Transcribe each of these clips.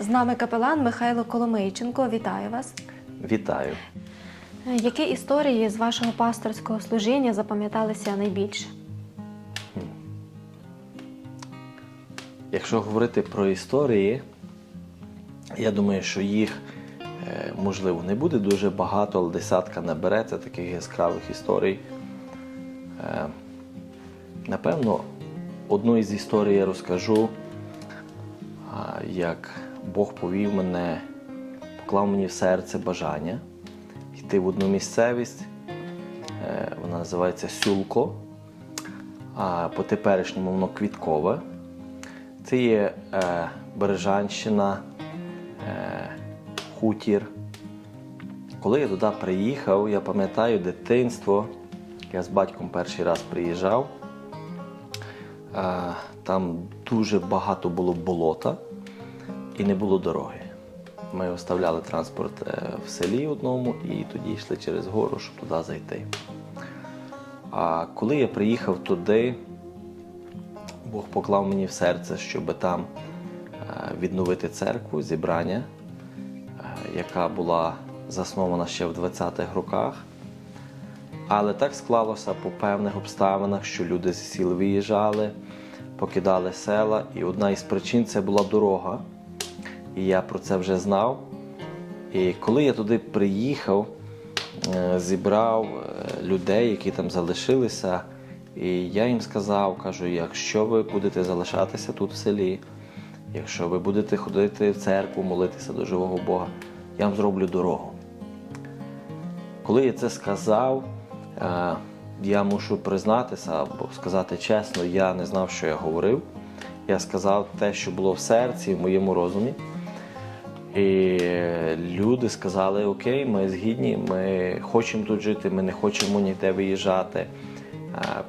З нами капелан Михайло Коломийченко. Вітаю вас. Вітаю. Е, Які історії з вашого пасторського служіння запам'яталися найбільше? Якщо говорити про історії, я думаю, що їх е, можливо не буде дуже багато, але десятка набереться таких яскравих історій. Е, Напевно, одну із історій я розкажу, як Бог повів мене, поклав мені в серце бажання йти в одну місцевість. Е, Вона називається Сюлко, а по теперішньому воно Квіткове. Це є е, Бережанщина, е, хутір. Коли я туди приїхав, я пам'ятаю дитинство. Я з батьком перший раз приїжджав. Там дуже багато було болота і не було дороги. Ми оставляли транспорт е, в селі одному і тоді йшли через гору, щоб туди зайти. А коли я приїхав туди, Бог поклав мені в серце, щоб там е, відновити церкву, зібрання, е, яка була заснована ще в 20-х роках. Але так склалося по певних обставинах, що люди з сіл виїжджали, покидали села, і одна із причин це була дорога. І я про це вже знав. І коли я туди приїхав, е, зібрав е, людей, які там залишилися, і я їм сказав, кажу, якщо ви будете залишатися тут в селі, якщо ви будете ходити в церкву, молитися до живого Бога, я вам зроблю дорогу. Коли я це сказав, е, я мушу признатися або сказати чесно, я не знав, що я говорив. Я сказав те, що було в серці, в моєму розумі. І люди сказали: Окей, ми згідні, ми хочемо тут жити, ми не хочемо ніде виїжджати.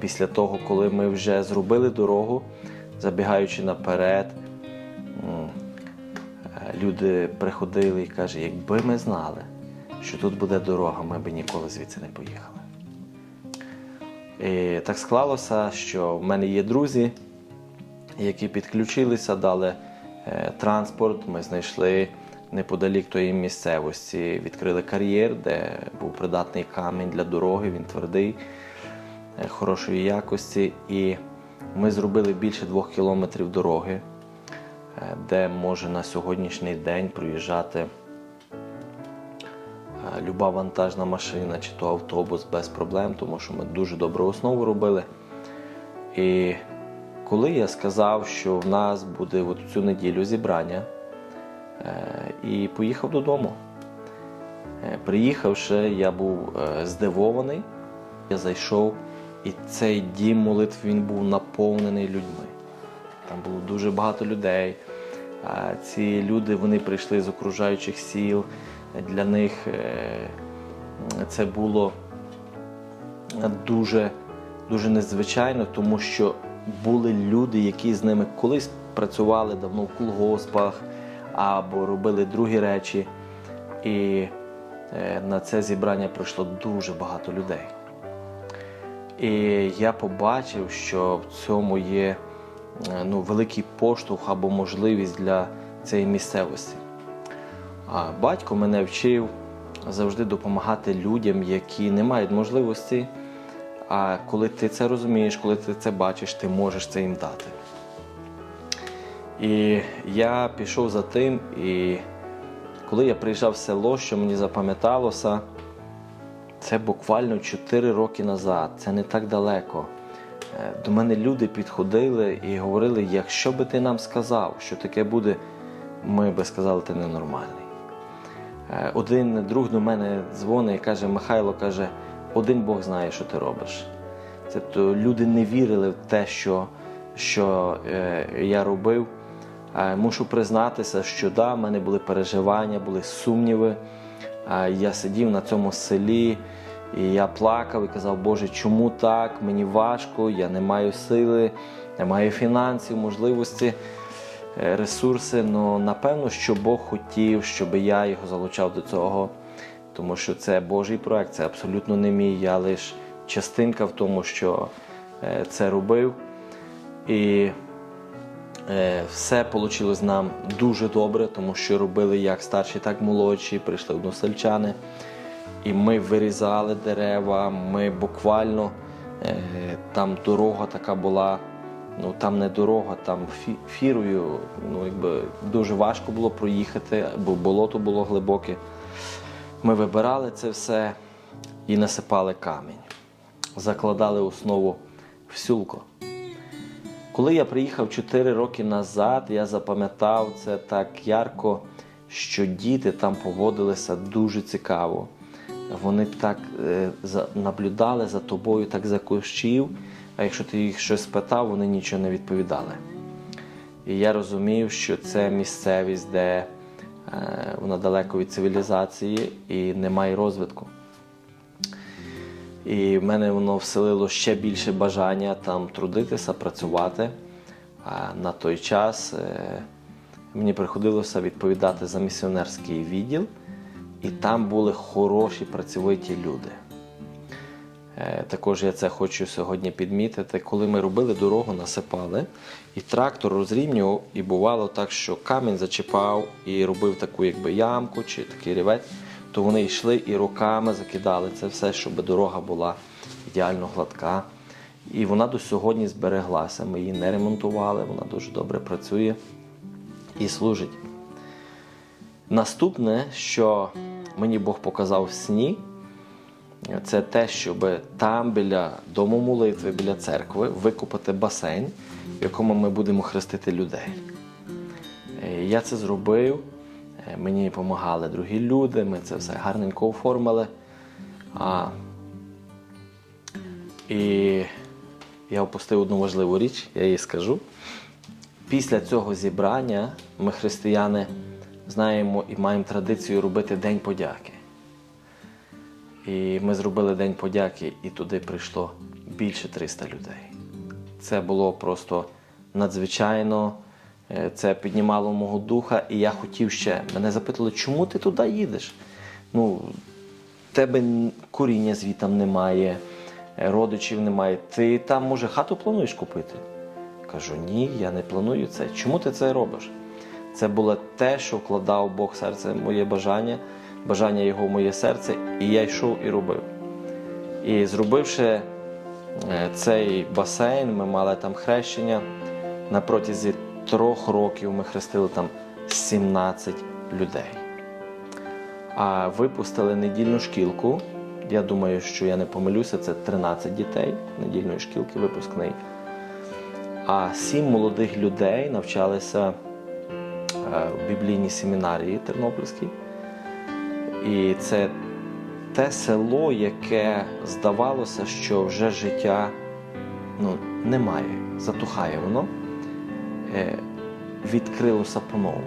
Після того, коли ми вже зробили дорогу, забігаючи наперед, е, люди приходили і кажуть, якби ми знали, що тут буде дорога, ми б ніколи звідси не поїхали. І так склалося, що в мене є друзі, які підключилися, дали е, транспорт. Ми знайшли неподалік тої місцевості, відкрили кар'єр, де був придатний камінь для дороги, він твердий, е, хорошої якості. І ми зробили більше двох кілометрів дороги, е, де може на сьогоднішній день проїжджати е, люба вантажна машина чи то автобус без проблем, тому що ми дуже добру основу робили. І коли я сказав, що в нас буде от цю неділю зібрання, і поїхав додому. Е, Приїхавши, я був е, здивований. Я зайшов, і цей дім молитв він був наповнений людьми. Там було дуже багато людей. Ці люди вони прийшли з окружаючих сіл. Для них е, це було дуже, дуже незвичайно, тому що були люди, які з ними колись працювали давно в колгоспах або робили другі речі. І е, на це зібрання прийшло дуже багато людей. І я побачив, що в цьому є е, ну, великий поштовх або можливість для цієї місцевості. А батько мене вчив завжди допомагати людям, які не мають можливості. А коли ти це розумієш, коли ти це бачиш, ти можеш це їм дати. І я пішов за тим, і коли я приїжджав в село, що мені запам'яталося, це буквально 4 роки назад, це не так далеко. Е, До мене люди підходили і говорили: якщо би ти нам сказав, що таке буде, ми би сказали, ти ненормальний. Е, Один друг до мене дзвонить і каже: Михайло каже, один Бог знає, що ти робиш. Тобто люди не вірили в те, що, що е, я робив. Мушу признатися, що да, в мене були переживання, були сумніви. Я сидів на цьому селі і я плакав і казав, Боже, чому так? Мені важко, я не маю сили, не маю фінансів, можливості, е, ресурси. Ну, напевно, що Бог хотів, щоб я його залучав до цього, тому що це Божий проект, це абсолютно не мій. Я лише частинка в тому, що е, це робив. І Все вийшло нам дуже добре, тому що робили як старші, так і молодші, прийшли односельчани. І ми вирізали дерева, ми буквально е, там дорога така була, ну там не дорога, там фірою. Ну, якби дуже важко було проїхати, бо болото було глибоке. Ми вибирали це все і насипали камінь, закладали основу в сюлко. Коли я приїхав 4 роки назад, я запам'ятав це так ярко, що діти там поводилися дуже цікаво. Вони так е, наблюдали за тобою, так за кущів, а якщо ти їх щось спитав, вони нічого не відповідали. І я розумів, що це місцевість, де е, вона далеко від цивілізації і немає розвитку. І в мене воно вселило ще більше бажання там трудитися, працювати. А на той час е, мені приходилося відповідати за місіонерський відділ, і там були хороші працьовиті люди. Е, Також я це хочу сьогодні підмітити. Коли ми робили дорогу, насипали, і трактор розрівнював, і бувало так, що камінь зачіпав і робив таку якби ямку чи такий рівець, то вони йшли і руками закидали це все, щоб дорога була ідеально гладка. І вона до сьогодні збереглася. Ми її не ремонтували, вона дуже добре працює і служить. Наступне, що мені Бог показав в сні, це те, щоб там біля дому молитви, біля церкви, викопати басейн, в якому ми будемо хрестити людей. Е, Я це зробив, мені допомагали другі люди, ми це все гарненько оформили. А, і я опустив одну важливу річ, я їй скажу. Після цього зібрання ми, християни, знаємо і маємо традицію робити День подяки. І ми зробили День подяки, і туди прийшло більше 300 людей. Це було просто надзвичайно, е, це піднімало мого духа, і я хотів ще. Мене запитали, чому ти туди їдеш? Ну, тебе коріння звітам немає, е, родичів немає. Ти там, може, хату плануєш купити? Кажу, ні, я не планую це. Чому ти це робиш? Це було те, що вкладав Бог серце моє бажання, бажання його в моє серце, і я йшов і робив. І зробивши е, цей басейн, ми мали там хрещення. На протязі трьох років ми хрестили там 17 людей. А випустили недільну шкілку. Я думаю, що я не помилюся, це 13 дітей недільної шкілки, випускний. А сім молодих людей навчалися е, в біблійній семінарії Тернопільській. І це те село, яке здавалося, що вже життя ну, немає, затухає воно, відкрилося по-новому.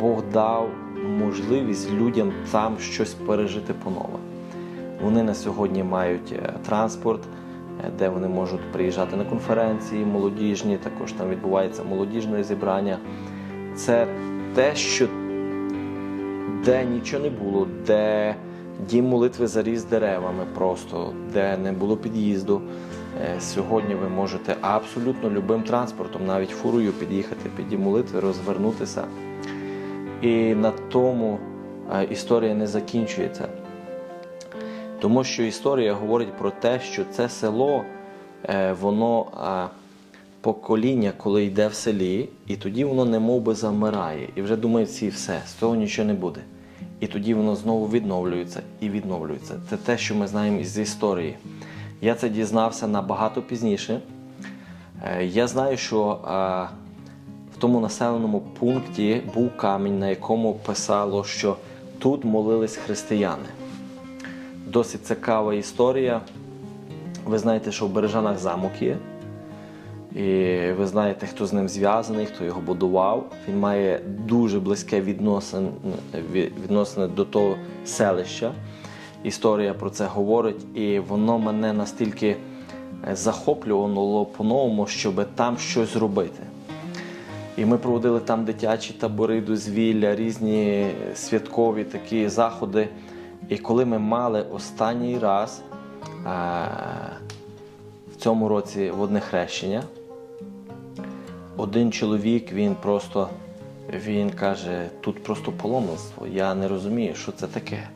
Бог дав можливість людям там щось пережити по-новому. Вони на сьогодні мають е, транспорт, е, де вони можуть приїжджати на конференції молодіжні, також там відбувається молодіжне зібрання. Це те, що де нічого не було, де дім молитви заріс деревами просто, де не було під'їзду. Е, Сьогодні ви можете абсолютно любим транспортом, навіть фурою під'їхати під дім молитви, розвернутися. І на тому е, історія не закінчується. Тому що історія говорить про те, що це село, е, воно покоління, коли йде в селі, і тоді воно немов би замирає. І вже думає всі, все, з цього нічого не буде. І тоді воно знову відновлюється і відновлюється. Це те, що ми знаємо із історії. Я це дізнався набагато пізніше. Е, Я знаю, що в тому населеному пункті був камінь, на якому писало, що тут молились християни. Досить цікава історія. Ви знаєте, що в Бережанах замок є. І ви знаєте, хто з ним зв'язаний, хто його будував. Він має дуже близьке відносин, відносини до того селища. Історія про це говорить, і воно мене настільки е, захоплювало по-новому, щоб там щось зробити. І ми проводили там дитячі табори, дозвілля, різні святкові такі заходи. І коли ми мали останній раз е, в цьому році водне хрещення, один чоловік, він просто він каже, тут просто паломництво. Я не розумію, що це таке.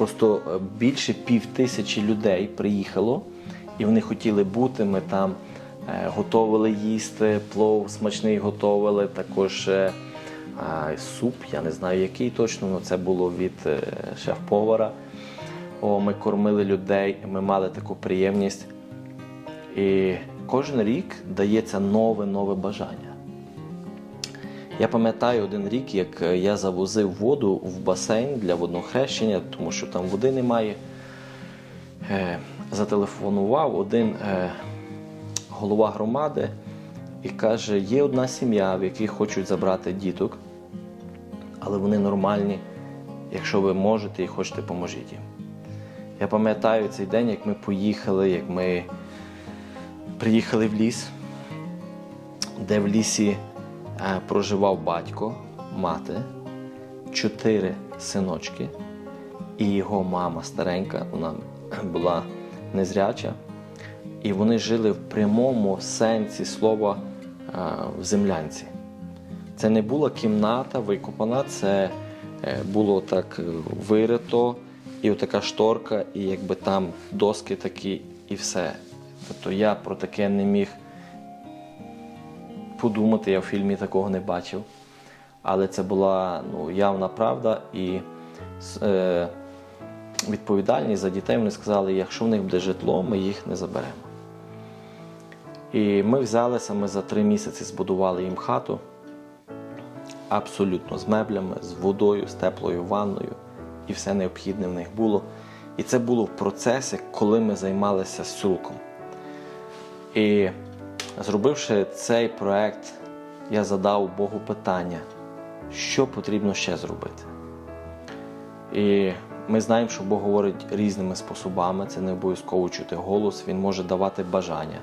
Просто е, більше пів тисячі людей приїхало, і вони хотіли бути. Ми там е, готовили їсти, плов смачний готовили, також е, суп, я не знаю який точно, але це було від шеф-повара. О, ми кормили людей, ми мали таку приємність. І кожен рік дається нове нове бажання. Я пам'ятаю один рік, як е, я завозив воду в басейн для воднохрещення, тому що там води немає. Е, Зателефонував один е, голова громади і каже: є одна сім'я, в якій хочуть забрати діток, але вони нормальні. Якщо ви можете і хочете, поможіть їм. Я пам'ятаю цей день, як ми поїхали, як ми приїхали в ліс, де в лісі проживав батько, мати, чотири синочки і його мама старенька, вона була незряча. І вони жили в прямому сенсі слова е, в землянці. Це не була кімната викопана, це е, було так е, вирито, і отака шторка, і якби там доски такі, і все. Тобто я про таке не міг подумати, я в фільмі такого не бачив. Але це була ну, явна правда і е, відповідальність за дітей. Вони сказали, якщо в них буде житло, ми їх не заберемо. І ми взялися, ми за три місяці збудували їм хату абсолютно з меблями, з водою, з теплою ванною, і все необхідне в них було. І це було в процесі, коли ми займалися сюлком. І зробивши цей проект, я задав Богу питання, що потрібно ще зробити. І ми знаємо, що Бог говорить різними способами, це не обов'язково чути голос, Він може давати бажання.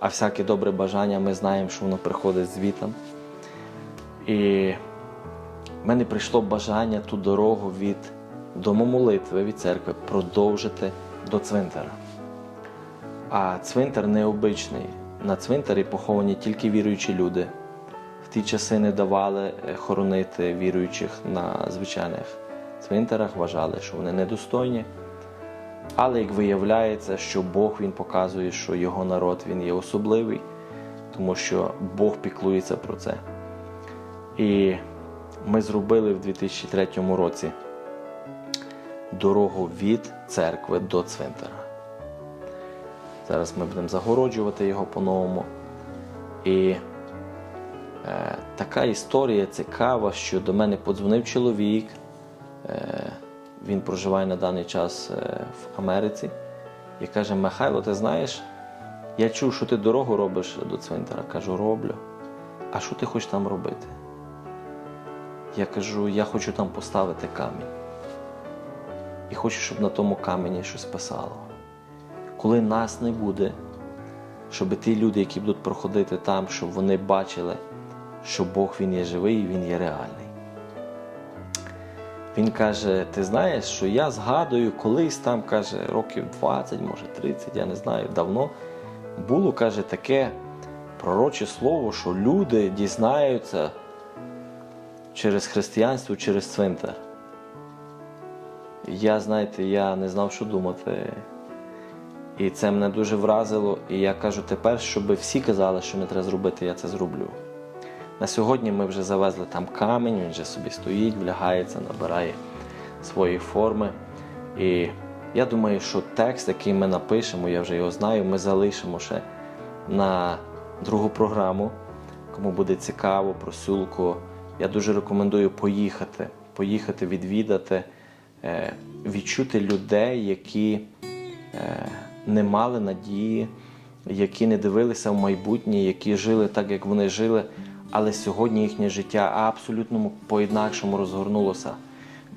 А всяке добре бажання ми знаємо, що воно приходить звітом. І в мене прийшло бажання ту дорогу від дому молитви від церкви продовжити до цвинтара. А цвинтар необичний. На цвинтарі поховані тільки віруючі люди. В ті часи не давали е, хоронити віруючих на звичайних цвинтарах, вважали, що вони недостойні. Але як виявляється, що Бог він показує, що його народ він є особливий, тому що Бог піклується про це. І ми зробили в 2003 році дорогу від церкви до цвинтара. Зараз ми будемо загороджувати його по-новому. І е, така історія цікава, що до мене подзвонив чоловік. Е, він проживає на даний час е, в Америці і каже: Михайло, ти знаєш, я чув, що ти дорогу робиш до цвинтара. Кажу, роблю. А що ти хочеш там робити? Я кажу, я хочу там поставити камінь. І хочу, щоб на тому камені щось писало. Коли нас не буде, щоб ті люди, які будуть проходити там, щоб вони бачили, що Бог Він є живий і Він є реальний. Він каже: ти знаєш, що я згадую, колись там, каже, років 20, може 30, я не знаю, давно було, каже, таке пророче слово, що люди дізнаються через християнство, через цвинтар. Я, знаєте, я не знав, що думати. І це мене дуже вразило. І я кажу, тепер, щоб всі казали, що не треба зробити, я це зроблю. На сьогодні ми вже завезли там камінь, він вже собі стоїть, влягається, набирає свої форми. І я думаю, що текст, який ми напишемо, я вже його знаю, ми залишимо ще на другу програму. Кому буде цікаво про сюлку, я дуже рекомендую поїхати, поїхати відвідати, е, відчути людей, які е, не мали надії, які не дивилися в майбутнє, які жили так, як вони жили, але сьогодні їхнє життя абсолютно по-інакшому розгорнулося.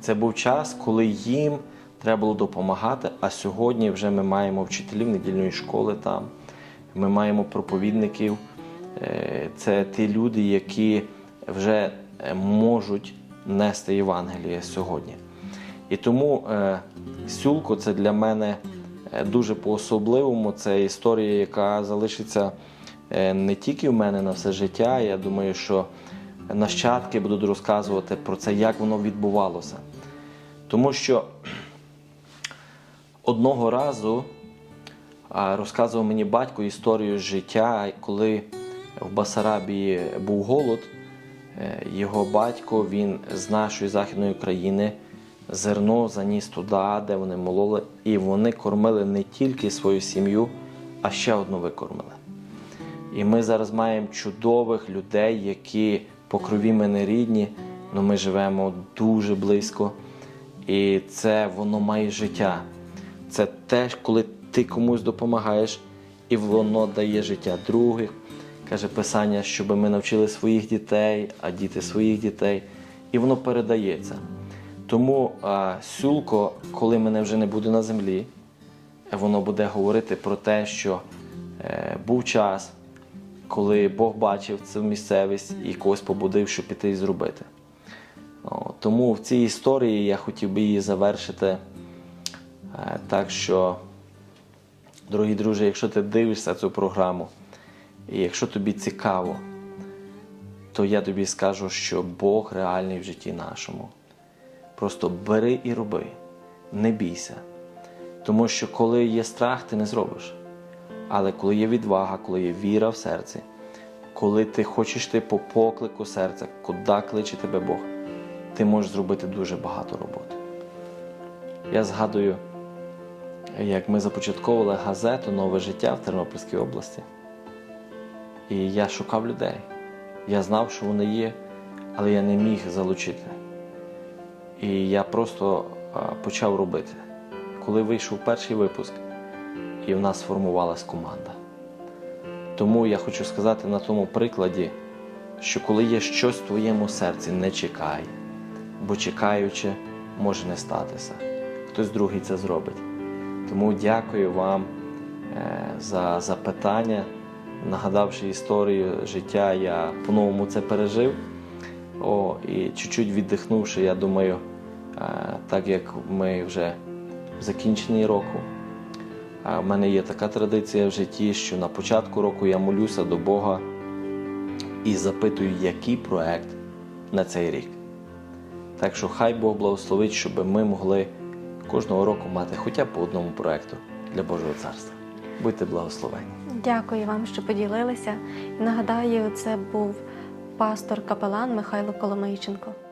Це був час, коли їм треба було допомагати, а сьогодні вже ми маємо вчителів недільної школи там, ми маємо проповідників. Е, Це ті люди, які вже е, можуть нести Євангеліє сьогодні. І тому е, Сюлко це для мене дуже по-особливому. Це історія, яка залишиться е, не тільки в мене на все життя. Я думаю, що нащадки будуть розказувати про це, як воно відбувалося. Тому що одного разу розказував мені батько історію життя, коли в Басарабії був голод. е, Його батько він з нашої західної України зерно заніс туди, де вони мололи, і вони кормили не тільки свою сім'ю, а ще одну викормили. І ми зараз маємо чудових людей, які по крові ми не рідні, але ми живемо дуже близько. І це воно має життя. Це теж, коли ти комусь допомагаєш, і воно дає життя других. Каже Писання, щоб ми навчили своїх дітей, а діти своїх дітей. І воно передається. Тому а, сюлко, коли мене вже не буде на землі, воно буде говорити про те, що е, був час, коли Бог бачив цю місцевість і когось побудив, щоб піти і зробити. О, тому в цій історії я хотів би її завершити е, так, що, дорогі друзі, якщо ти дивишся цю програму, і якщо тобі цікаво, то я тобі скажу, що Бог реальний в житті нашому. Просто бери і роби, не бійся. Тому що коли є страх, ти не зробиш. Але коли є відвага, коли є віра в серці, коли ти хочеш йти по поклику серця, куди кличе тебе Бог, ти можеш зробити дуже багато роботи. Я згадую, як ми започатковували газету Нове життя в Тернопільській області. І я шукав людей. Я знав, що вони є, але я не міг залучити. І я просто почав робити. Коли вийшов перший випуск, і в нас сформувалась команда. Тому я хочу сказати на тому прикладі, що коли є щось в твоєму серці, не чекай, бо чекаючи, може не статися. Хтось другий це зробить. Тому дякую вам е, за запитання. Нагадавши історію життя, я по-новому це пережив. О, і чуть-чуть віддихнувши, я думаю, е, так як ми вже в закінченні року, в мене є така традиція в житті, що на початку року я молюся до Бога і запитую, який проект на цей рік. Так що хай Бог благословить, щоб ми могли кожного року мати хоча б по одному проекту для Божого царства. Будьте благословені. Дякую вам, що поділилися. Нагадаю, це був пастор капелан Михайло Коломийченко.